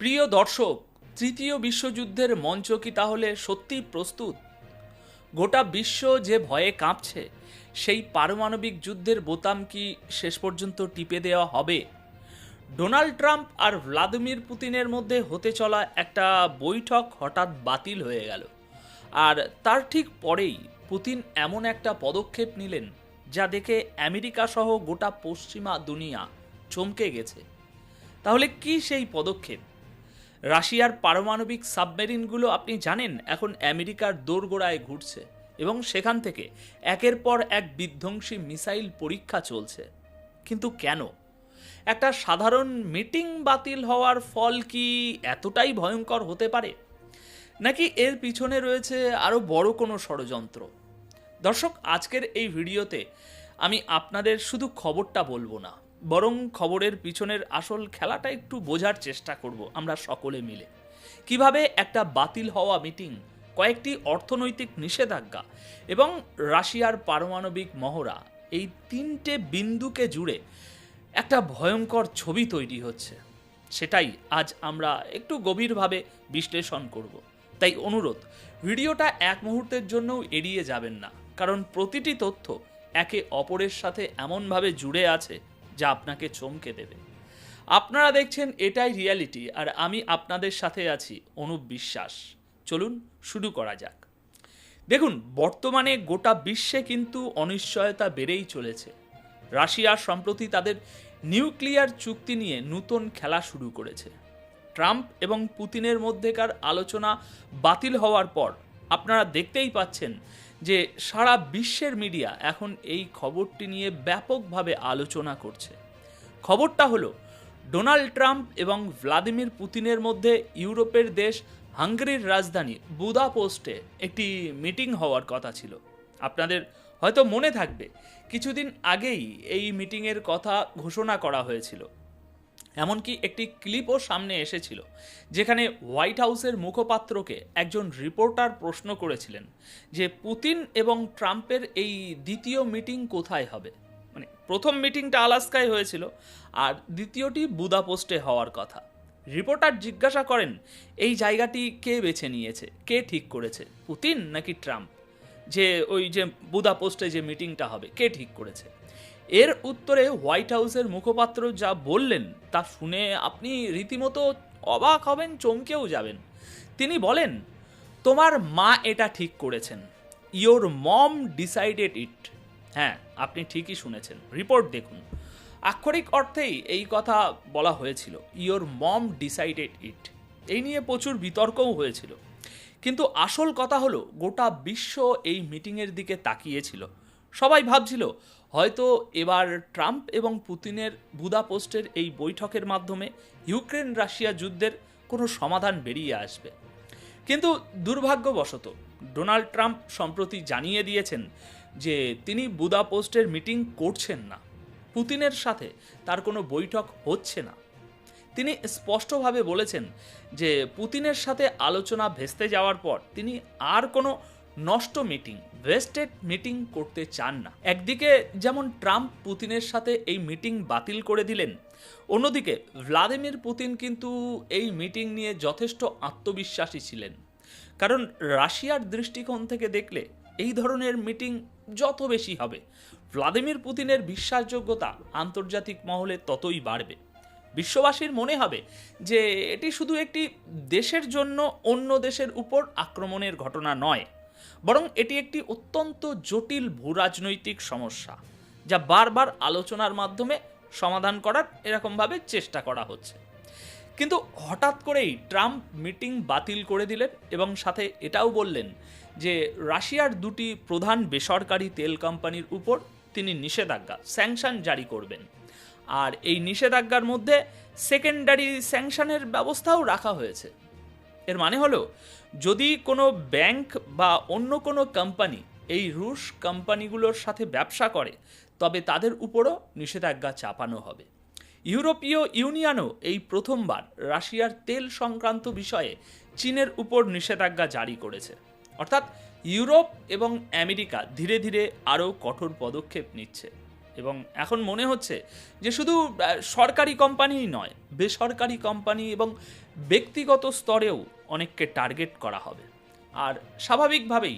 প্রিয় দর্শক, তৃতীয় বিশ্বযুদ্ধের মঞ্চ কি তাহলে সত্যিই প্রস্তুত? গোটা বিশ্ব যে ভয়ে কাঁপছে, সেই পারমাণবিক যুদ্ধের বোতাম কি শেষ পর্যন্ত টিপে দেওয়া হবে? ডোনাল্ড ট্রাম্প আর ভ্লাদিমির পুতিনের মধ্যে হতে চলা একটা বৈঠক হঠাৎ বাতিল হয়ে গেল। আর তার ঠিক পরেই পুতিন এমন একটা পদক্ষেপ নিলেন, যা দেখে আমেরিকা সহ গোটা পশ্চিমা দুনিয়া চমকে গেছে। তাহলে কি সেই পদক্ষেপ? রাশিয়ার পারমাণবিক সাবমেরিনগুলো আপনি জানেন, এখন আমেরিকার দোরগোড়ায় ঘুরছে এবং সেখান থেকে একের পর এক বিধ্বংসী মিসাইল পরীক্ষা চলছে। কিন্তু কেন? একটা সাধারণ মিটিং বাতিল হওয়ার ফল কি এতটাই ভয়ঙ্কর হতে পারে? নাকি এর পিছনে রয়েছে আরও বড় কোনো ষড়যন্ত্র? দর্শক, আজকের এই ভিডিওতে আমি আপনাদের শুধু খবরটা বলব না বরং খবরের পিছনের আসল খেলাটা একটু বোঝার চেষ্টা করব আমরা সকলে মিলে। কীভাবে একটা বাতিল হওয়া মিটিং, কয়েকটি অর্থনৈতিক নিষেধাজ্ঞা এবং রাশিয়ার পারমাণবিক মহড়া, এই তিনটে বিন্দুকে জুড়ে একটা ভয়ঙ্কর ছবি তৈরি হচ্ছে। সেটাই আজ আমরা একটু গভীরভাবে বিশ্লেষণ করব। তাই অনুরোধ, ভিডিওটা এক মুহূর্তের জন্যও এড়িয়ে যাবেন না, কারণ প্রতিটি তথ্য একে অপরের সাথে এমনভাবে জুড়ে আছে যা আপনাকে চমকে দেবে। আপনারা দেখছেন এটাই রিয়ালিটি, আর আমি আপনাদের সাথে আছি অনুপ বিশ্বাস। চলুন শুরু করা যাক। দেখুন, বর্তমানে গোটা বিশ্বে কিন্তু অনিশ্চয়তা বেড়েই চলেছে। রাশিয়া সম্প্রতি তাদের নিউক্লিয়ার চুক্তি নিয়ে নতুন খেলা শুরু করেছে। ট্রাম্প এবং পুতিনের মধ্যেকার আলোচনা বাতিল হওয়ার পর আপনারা দেখতেই পাচ্ছেন যে সারা বিশ্বের মিডিয়া এখন এই খবরটি নিয়ে ব্যাপকভাবে আলোচনা করছে। খবরটা হলো, ডোনাল্ড ট্রাম্প এবং ভ্লাদিমির পুতিনের মধ্যে ইউরোপের দেশ হাঙ্গেরির রাজধানী বুদাপোস্টে একটি মিটিং হওয়ার কথা ছিল। আপনাদের হয়তো মনে থাকবে, কিছুদিন আগেই এই মিটিংয়ের কথা ঘোষণা করা হয়েছিল। এমনকি একটি ক্লিপও সামনে এসেছিল, যেখানে হোয়াইট হাউসের মুখপাত্রকে একজন রিপোর্টার প্রশ্ন করেছিলেন যে পুতিন এবং ট্রাম্পের এই দ্বিতীয় মিটিং কোথায় হবে? মানে প্রথম মিটিংটা আলাস্কায় হয়েছিল, আর দ্বিতীয়টি বুদাপোস্টে হওয়ার কথা। রিপোর্টার জিজ্ঞাসা করেন, এই জায়গাটি কে বেছে নিয়েছে? কে ঠিক করেছে? পুতিন নাকি ট্রাম্প? যে ওই যে বুদাপোস্টে যে মিটিংটা হবে, কে ঠিক করেছে? এর উত্তরে হোয়াইট হাউসের মুখপাত্র যা বললেন, তা শুনে আপনি রীতিমতো অবাক হবেন, চমকেও যাবেন। তিনি বলেন, তোমার মা এটা ঠিক করেছেন। ইয়োর মম ডিসাইডেড ইট হ্যাঁ আপনি ঠিকই শুনেছেন। রিপোর্ট দেখুন। আক্ষরিক অর্থেই এই কথা বলা হয়েছিল ইয়োর মম ডিসাইডেড ইট এই নিয়ে প্রচুর বিতর্কও হয়েছিল। কিন্তু আসল কথা হলো, গোটা বিশ্ব এই মিটিংয়ের দিকে তাকিয়েছিল। সবাই ভাবছিল, হয়তো এবার ট্রাম্প এবং পুতিনের বুদাপোস্টের এই বৈঠকের মাধ্যমে ইউক্রেন রাশিয়া যুদ্ধের কোনো সমাধান বেরিয়ে আসবে। কিন্তু দুর্ভাগ্যবশত, ডোনাল্ড ট্রাম্প সম্প্রতি জানিয়ে দিয়েছেন যে তিনি বুদাপোস্টের মিটিং করছেন না। পুতিনের সাথে তার কোনো বৈঠক হচ্ছে না। তিনি স্পষ্টভাবে বলেছেন যে পুতিনের সাথে আলোচনা ভেস্তে যাওয়ার পর তিনি আর কোনো নষ্ট মিটিং ওয়েস্টেড মিটিং করতে চান না। একদিকে যেমন ট্রাম্প পুতিনের সাথে এই মিটিং বাতিল করে দিলেন, অন্যদিকে ভ্লাদিমির পুতিন কিন্তু এই মিটিং নিয়ে যথেষ্ট আত্মবিশ্বাসী ছিলেন। কারণ রাশিয়ার দৃষ্টিকোণ থেকে দেখলে এই ধরনের মিটিং যত বেশি হবে, ভ্লাদিমির পুতিনের বিশ্বাসযোগ্যতা আন্তর্জাতিক মহলে ততই বাড়বে। বিশ্ববাসীর মনে হবে যে এটি শুধু একটি দেশের জন্য অন্য দেশের উপর আক্রমণের ঘটনা নয় বরং এটি একটি অত্যন্ত জটিল ভূরাজনৈতিক সমস্যা, যা বারবার আলোচনার মাধ্যমে সমাধান করার এরকমভাবে চেষ্টা করা হচ্ছে। কিন্তু হঠাৎ করেই ট্রাম্প মিটিং বাতিল করে দিলেন এবং সাথে এটাও বললেন যে রাশিয়ার দুটি প্রধান বেসরকারি তেল কোম্পানির উপর তিনি নিষেধাজ্ঞা, স্যাংশন জারি করবেন। আর এই নিষেধাজ্ঞার মধ্যে সেকেন্ডারি স্যাংশনের ব্যবস্থাও রাখা হয়েছে। এর মানে হলো, যদি কোনো ব্যাংক বা অন্য কোনো কোম্পানি এই রুশ কোম্পানিগুলোর সাথে ব্যবসা করে, তবে তাদের উপরও নিষেধাজ্ঞা চাপানো হবে। ইউরোপীয় ইউনিয়নও এই প্রথমবার রাশিয়ার তেল সংক্রান্ত বিষয়ে চীনের উপর নিষেধাজ্ঞা জারি করেছে। অর্থাৎ ইউরোপ এবং আমেরিকা ধীরে ধীরে আরও কঠোর পদক্ষেপ নিচ্ছে। এবং এখন মনে হচ্ছে যে শুধু সরকারি কোম্পানিই নয়, বেসরকারি কোম্পানি এবং ব্যক্তিগত স্তরেও অনেককে টার্গেট করা হবে। আর স্বাভাবিকভাবেই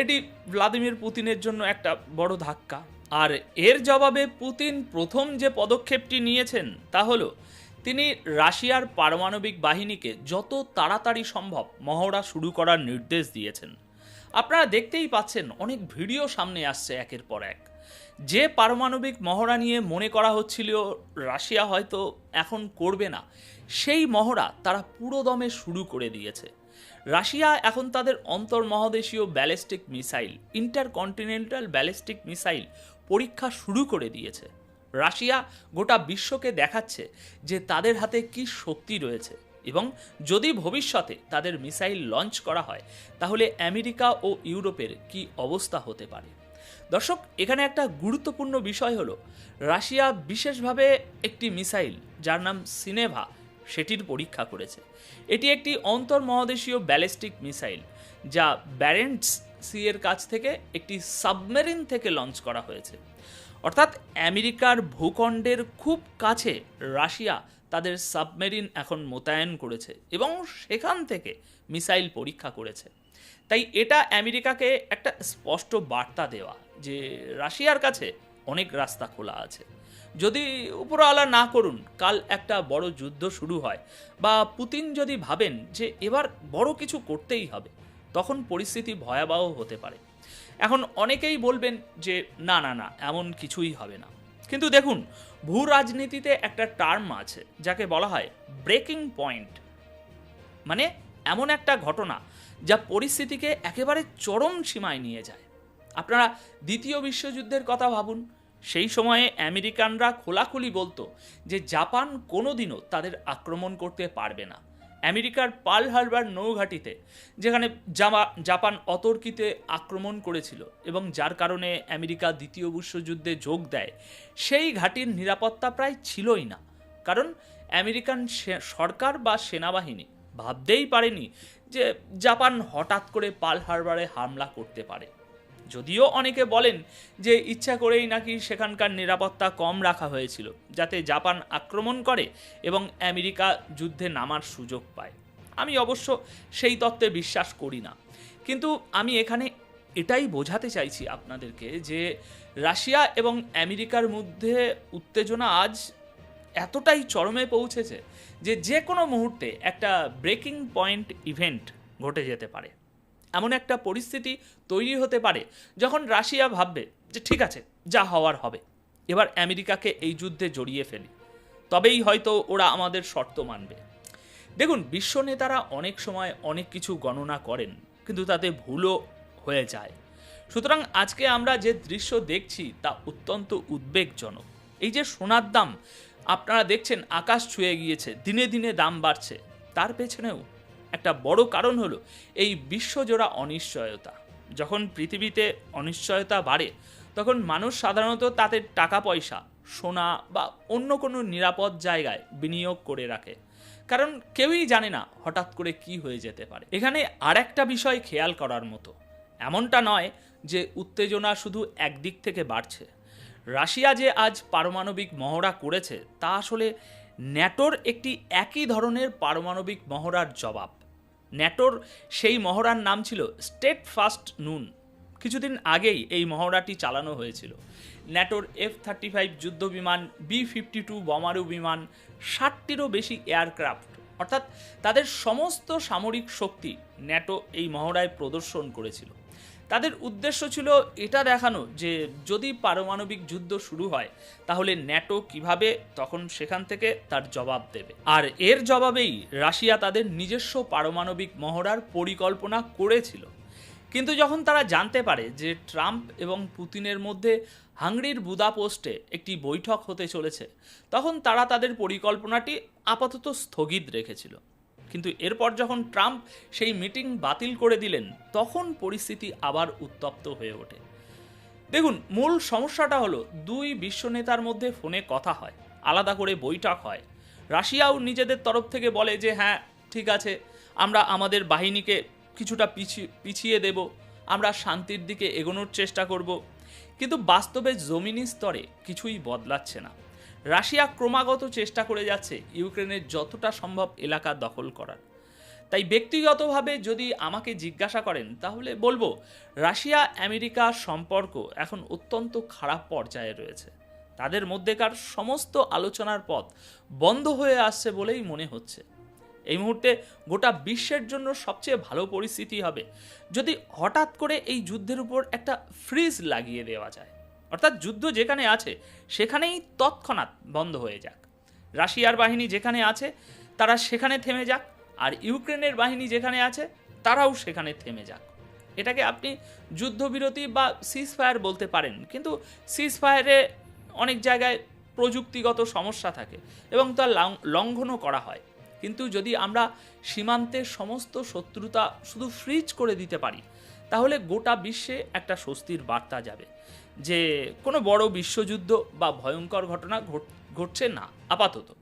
এটি ভ্লাদিমির পুতিনের জন্য একটা বড় ধাক্কা। আর এর জবাবে পুতিন প্রথম যে পদক্ষেপটি নিয়েছেন তা হলো, তিনি রাশিয়ার পারমাণবিক বাহিনীকে যত তাড়াতাড়ি সম্ভব মহড়া শুরু করার নির্দেশ দিয়েছেন। আপনারা দেখতেই পাচ্ছেন অনেক ভিডিও সামনে আসছে একের পর এক। যে পারমাণবিক মহড়া নিয়ে মনে করা হচ্ছিল, রাশিয়া হয়তো এখন করবে না। সেই মহড়া তারা পুরো দমে শুরু করে দিয়েছে। রাশিয়া এখন তাদের অন্তর্মহাদেশীয় ballistic missile, intercontinental ballistic missile পরীক্ষা শুরু করে দিয়েছে। রাশিয়া গোটা বিশ্বকে দেখাচ্ছে যে তাদের হাতে কি শক্তি রয়েছে এবং যদি ভবিষ্যতে তাদের মিসাইল লঞ্চ করা হয়, তাহলে আমেরিকা ও ইউরোপের কি অবস্থা হতে পারে? দর্শক, এখানে একটা গুরুত্বপূর্ণ বিষয় হলো, রাশিয়া বিশেষভাবে একটি মিসাইল যার নাম সিনেভা সেটির পরীক্ষা করেছে। এটি একটি অন্তর্মহাদেশীয় ব্যালিস্টিক মিসাইল, যা ব্যারেন্টস সি এর কাছ থেকে একটি সাবমেরিন থেকে লঞ্চ করা হয়েছে। অর্থাৎ আমেরিকার ভূখণ্ডের খুব কাছে রাশিয়া তাদের সাবমেরিন এখন মোতায়েন করেছে এবং সেখান থেকে মিসাইল পরীক্ষা করেছে। তাই এটা আমেরিকাকে একটা স্পষ্ট বার্তা দেওয়া যে রাশিয়ার কাছে অনেক রাস্তা খোলা আছে। যদি উপরওয়ালা না করুন, কাল একটা বড় যুদ্ধ শুরু হয়। বা পুতিন যদি ভাবেন যে এবার বড় কিছু করতেই হবে, তখন পরিস্থিতি ভয়াবহ হতে পারে। এখন অনেকেই বলবেন যে, না না না, এমন কিছুই হবে না। কিন্তু দেখুন, ভূ রাজনীতিতে একটা টার্ম আছে, যাকে বলা হয় ব্রেকিং পয়েন্ট। মানে এমন একটা ঘটনা যা পরিস্থিতিকে একেবারে চরম সীমায় নিয়ে যায়। আপনারা দ্বিতীয় বিশ্বযুদ্ধের কথা ভাবুন সেই সময়ে আমেরিকানরা খোলাখুলি বলতো যে জাপান কোনোদিনও তাদের আক্রমণ করতে পারবে না। আমেরিকার পাল হারবার নৌঘাটিতে, যেখানে জামা, জাপান অতর্কিতে আক্রমণ করেছিল এবং যার কারণে আমেরিকা দ্বিতীয় বিশ্বযুদ্ধে যোগ দেয়, সেই ঘাটির নিরাপত্তা প্রায় ছিলই না। কারণ আমেরিকান সরকার বা সেনাবাহিনী ভাবতেই পারেনি যে জাপান হঠাৎ করে পাল হারবারে হামলা করতে পারে। যদিও অনেকে বলেন যে ইচ্ছা করেই নাকি সেখানকার নিরাপত্তা কম রাখা হয়েছিল, যাতে জাপান আক্রমণ করে এবং আমেরিকা যুদ্ধে নামার সুযোগ পায়। আমি অবশ্য সেই তত্ত্বে বিশ্বাস করি না। কিন্তু আমি এখানে এটাই বোঝাতে চাইছি আপনাদেরকে যে রাশিয়া এবং আমেরিকার মধ্যে উত্তেজনা আজ এতটাই চরমে পৌঁছেছে যে যে কোনো মুহূর্তে একটা ব্রেকিং পয়েন্ট ইভেন্ট ঘটে যেতে পারে। এমন একটা পরিস্থিতি তৈরি হতে পারে যখন রাশিয়া ভাববে যে ঠিক আছে, যা হওয়ার হবে। এবার আমেরিকাকে এই যুদ্ধে জড়িয়ে ফেলি। তবেই হয়তো ওরা আমাদের শর্ত মানবে। দেখুন, বিশ্ব নেতারা অনেক সময় অনেক কিছু গণনা করেন, কিন্তু তাতে ভুলও হয়ে যায়। সুতরাং আজকে আমরা যে দৃশ্য দেখছি তা অত্যন্ত উদ্বেগজনক। এই যে সোনার দাম, আপনারা দেখছেন আকাশ ছুঁয়ে গিয়েছে, দিনে দিনে দাম বাড়ছে। তার পেছনেও একটা বড় কারণ হলো এই বিশ্বজোড়া অনিশ্চয়তা। যখন পৃথিবীতে অনিশ্চয়তা বাড়ে, তখন মানুষ সাধারণত তাদের টাকা পয়সা সোনা বা অন্য কোনো নিরাপদ জায়গায় বিনিয়োগ করে রাখে। কারণ কেউই জানে না হঠাৎ করে কি হয়ে যেতে পারে। এখানে আর একটা বিষয় খেয়াল করার মতো। এমনটা নয় যে উত্তেজনা শুধু একদিক থেকে বাড়ছে। রাশিয়া যে আজ পারমাণবিক মহড়া করেছে, তা আসলে ন্যাটোর একটি একই ধরনের পারমাণবিক মহড়ার জবাব। ন্যাটোর সেই মহড়ার নাম ছিল স্টেট ফাস্ট নুন। কিছুদিন আগেই এই মহড়াটি চালানো হয়েছিল। ন্যাটোর এফ থার্টি ফাইভ যুদ্ধ বিমান বি ফিফটি টু বমারু বিমান, ষাটটিরও বেশি এয়ারক্রাফট, অর্থাৎ তাদের সমস্ত সামরিক শক্তি ন্যাটো এই মহড়ায় প্রদর্শন করেছিল। তাদের উদ্দেশ্য ছিল এটা দেখানো যে যদি পারমাণবিক যুদ্ধ শুরু হয়, তাহলে ন্যাটো কীভাবে তখন সেখান থেকে তার জবাব দেবে। আর এর জবাবেই রাশিয়া তাদের নিজস্ব পারমাণবিক মহড়ার পরিকল্পনা করেছিল। কিন্তু যখন তারা জানতে পারে যে ট্রাম্প এবং পুতিনের মধ্যে হাঙ্গরির বুদাপোস্টে একটি বৈঠক হতে চলেছে, তখন তারা তাদের পরিকল্পনাটি আপাতত স্থগিত রেখেছিল। কিন্তু এরপর যখন ট্রাম্প সেই মিটিং বাতিল করে দিলেন, তখন পরিস্থিতি আবার উত্তপ্ত হয়ে ওঠে। দেখুন, মূল সমস্যাটা হলো দুই বিশ্ব নেতার মধ্যে ফোনে কথা হয়, আলাদা করে বৈঠক হয়। রাশিয়াও নিজেদের তরফ থেকে বলে যে হ্যাঁ ঠিক আছে, আমরা আমাদের বাহিনীকে কিছুটা পিছিয়ে পিছিয়ে দেব, আমরা শান্তির দিকে এগোনোর চেষ্টা করব। কিন্তু বাস্তবে জমিনি স্তরে কিছুই বদলাচ্ছে না। রাশিয়া ক্রমাগত চেষ্টা করে যাচ্ছে ইউক্রেনের যতটা সম্ভব এলাকা দখল করার। তাই ব্যক্তিগতভাবে যদি আমাকে জিজ্ঞাসা করেন, তাহলে বলব, রাশিয়া আমেরিকা সম্পর্ক এখন অত্যন্ত খারাপ পর্যায়ে রয়েছে। তাদের মধ্যেকার সমস্ত আলোচনার পথ বন্ধ হয়ে আসছে বলেই মনে হচ্ছে। এই মুহূর্তে গোটা বিশ্বের জন্য সবচেয়ে ভালো পরিস্থিতি হবে যদি হঠাৎ করে এই যুদ্ধের উপর একটা ফ্রিজ লাগিয়ে দেওয়া যায়। অর্থাৎ যুদ্ধ যেখানে আছে, সেখানেই তৎক্ষণাৎ বন্ধ হয়ে যাক। রাশিয়ার বাহিনী যেখানে আছে, তারা সেখানে থেমে যাক, আর ইউক্রেনের বাহিনী যেখানে আছে, তারাও সেখানে থেমে যাক। এটাকে আপনি যুদ্ধবিরতি বা সিজ ফায়ার বলতে পারেন, কিন্তু সিজ ফায়ারে অনেক জায়গায় প্রযুক্তিগত সমস্যা থাকে এবং তা লং- লঙ্ঘনও করা হয়। কিন্তু যদি আমরা সীমান্তের সমস্ত শত্রুতা শুধু ফ্রিজ করে দিতে পারি, তাহলে গোটা বিশ্বে একটা স্বস্তির বার্তা যাবে। যে কোনো বড় বিশ্বযুদ্ধ বা ভয়ঙ্কর ঘটনা ঘট- ঘটছে না, আপাতত।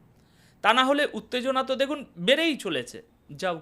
তা না হলে উত্তেজনা তো দেখুন বেড়েই চলেছে। যাও।